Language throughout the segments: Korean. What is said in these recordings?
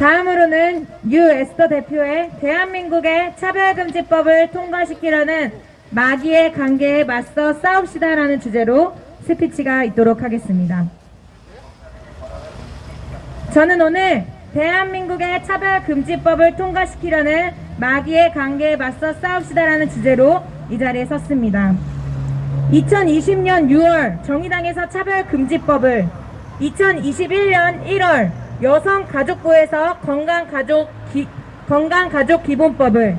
다음으로는 유 에스더 대표의 대한민국의 차별금지법을 통과시키려는 마귀의 관계에 맞서 싸웁시다라는 주제로 스피치가 있도록 하겠습니다. 저는 오늘 대한민국의 차별금지법을 통과시키려는 마귀의 관계에 맞서 싸웁시다라는 주제로 이 자리에 섰습니다. 2020년 6월 정의당에서 차별금지법을 2021년 1월 여성가족부에서 건강가족, 기, 건강가족기본법을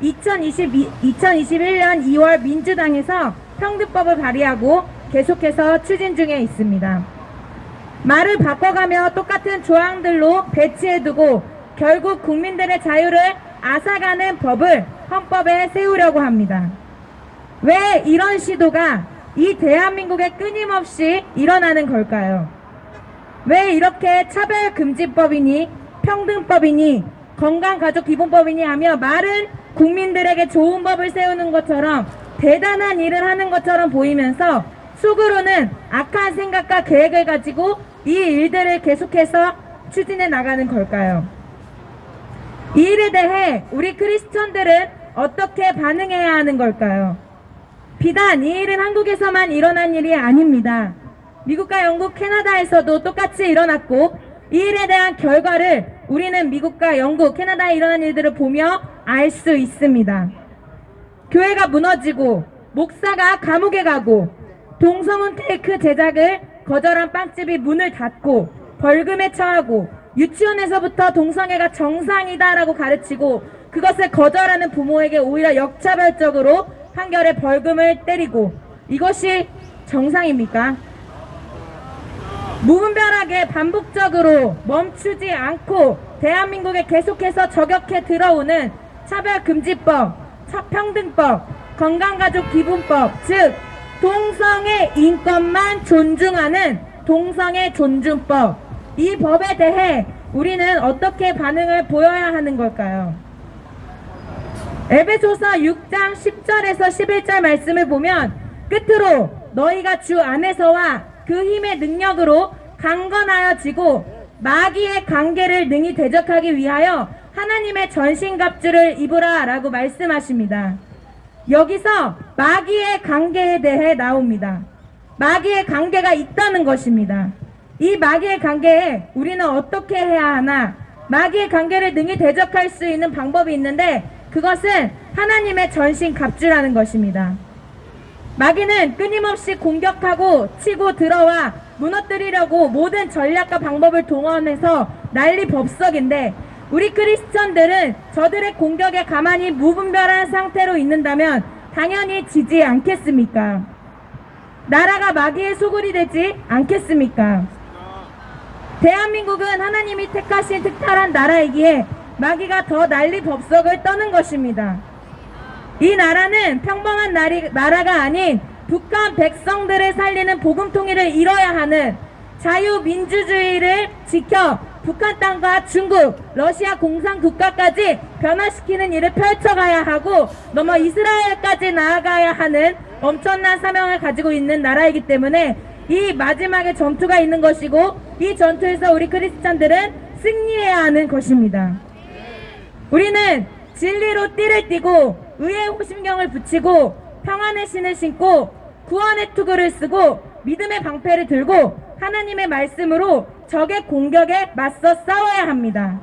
2022, 2021년 2월 민주당에서 평등법을 발의하고 계속해서 추진 중에 있습니다. 말을 바꿔가며 똑같은 조항들로 배치해두고 결국 국민들의 자유를 앗아가는 법을 헌법에 세우려고 합니다. 왜 이런 시도가 이 대한민국에 끊임없이 일어나는 걸까요? 왜 이렇게 차별금지법이니 평등법이니 건강가족기본법이니 하며 말은 국민들에게 좋은 법을 세우는 것처럼 대단한 일을 하는 것처럼 보이면서 속으로는 악한 생각과 계획을 가지고 이 일들을 계속해서 추진해 나가는 걸까요? 이 일에 대해 우리 크리스천들은 어떻게 반응해야 하는 걸까요? 비단 이 일은 한국에서만 일어난 일이 아닙니다. 미국과 영국, 캐나다에서도 똑같이 일어났고 이 일에 대한 결과를 우리는 미국과 영국, 캐나다에 일어난 일들을 보며 알 수 있습니다. 교회가 무너지고 목사가 감옥에 가고 동성혼 테이크 제작을 거절한 빵집이 문을 닫고 벌금에 처하고 유치원에서부터 동성애가 정상이다라고 가르치고 그것을 거절하는 부모에게 오히려 역차별적으로 판결에 벌금을 때리고 이것이 정상입니까? 무분별하게 반복적으로 멈추지 않고 대한민국에 계속해서 저격해 들어오는 차별금지법, 차평등법, 건강가족기본법, 즉 동성애 인권만 존중하는 동성애 존중법 이 법에 대해 우리는 어떻게 반응을 보여야 하는 걸까요? 에베소서 6장 10절에서 11절 말씀을 보면 끝으로 너희가 주 안에서와 그 힘의 능력으로 강건하여지고 마귀의 관계를 능히 대적하기 위하여 하나님의 전신갑주를 입으라 라고 말씀하십니다. 여기서 마귀의 관계에 대해 나옵니다. 마귀의 관계가 있다는 것입니다. 이 마귀의 관계에 우리는 어떻게 해야 하나? 마귀의 관계를 능히 대적할 수 있는 방법이 있는데 그것은 하나님의 전신 갑주라는 것입니다. 마귀는 끊임없이 공격하고 치고 들어와 무너뜨리려고 모든 전략과 방법을 동원해서 난리 법석인데 우리 크리스천들은 저들의 공격에 가만히 무분별한 상태로 있는다면 당연히 지지 않겠습니까? 나라가 마귀의 소굴이 되지 않겠습니까? 대한민국은 하나님이 택하신 특별한 나라이기에 마귀가 더 난리 법석을 떠는 것입니다. 이 나라는 평범한 나리, 나라가 아닌 북한 백성들을 살리는 복음 통일을 이뤄야 하는 자유민주주의를 지켜 북한 땅과 중국, 러시아 공산 국가까지 변화시키는 일을 펼쳐가야 하고 넘어 이스라엘까지 나아가야 하는 엄청난 사명을 가지고 있는 나라이기 때문에 이 마지막에 전투가 있는 것이고 이 전투에서 우리 크리스찬들은 승리해야 하는 것입니다. 우리는 진리로 띠를 띠고 의의 호심경을 붙이고 평안의 신을 신고 구원의 투구를 쓰고 믿음의 방패를 들고 하나님의 말씀으로 적의 공격에 맞서 싸워야 합니다.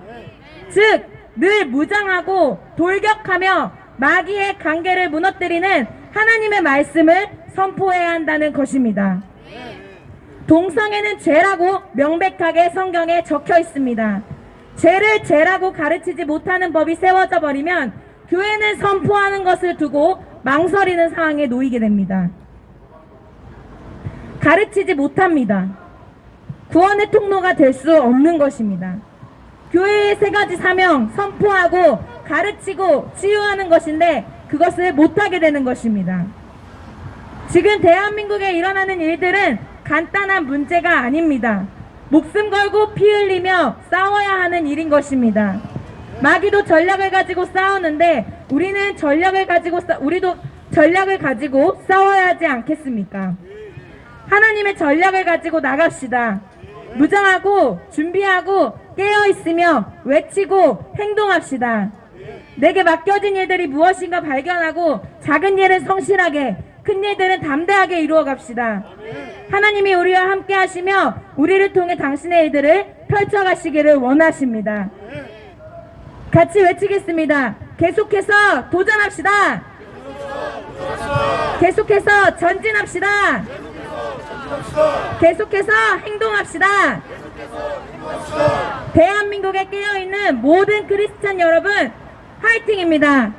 즉, 늘 무장하고 돌격하며 마귀의 관계를 무너뜨리는 하나님의 말씀을 선포해야 한다는 것입니다. 동성애는 죄라고 명백하게 성경에 적혀 있습니다. 죄를 죄라고 가르치지 못하는 법이 세워져 버리면 교회는 선포하는 것을 두고 망설이는 상황에 놓이게 됩니다. 가르치지 못합니다. 구원의 통로가 될 수 없는 것입니다. 교회의 세 가지 사명, 선포하고 가르치고 치유하는 것인데 그것을 못하게 되는 것입니다. 지금 대한민국에 일어나는 일들은 간단한 문제가 아닙니다. 목숨 걸고 피 흘리며 싸워야 하는 일인 것입니다. 마귀도 전략을 가지고 싸우는데 우리는 전략을 가지고 싸, 우리도 전략을 가지고 싸워야 하지 않겠습니까? 하나님의 전략을 가지고 나갑시다. 무장하고 준비하고 깨어 있으며 외치고 행동합시다. 내게 맡겨진 일들이 무엇인가 발견하고 작은 일은 성실하게 큰 일들은 담대하게 이루어 갑시다. 하나님이 우리와 함께 하시며 우리를 통해 당신의 일들을 펼쳐 가시기를 원하십니다. 같이 외치겠습니다. 계속해서 도전합시다. 계속해서 전진합시다. 계속해서 행동합시다. 대한민국에 깨어있는 모든 크리스찬 여러분, 화이팅입니다.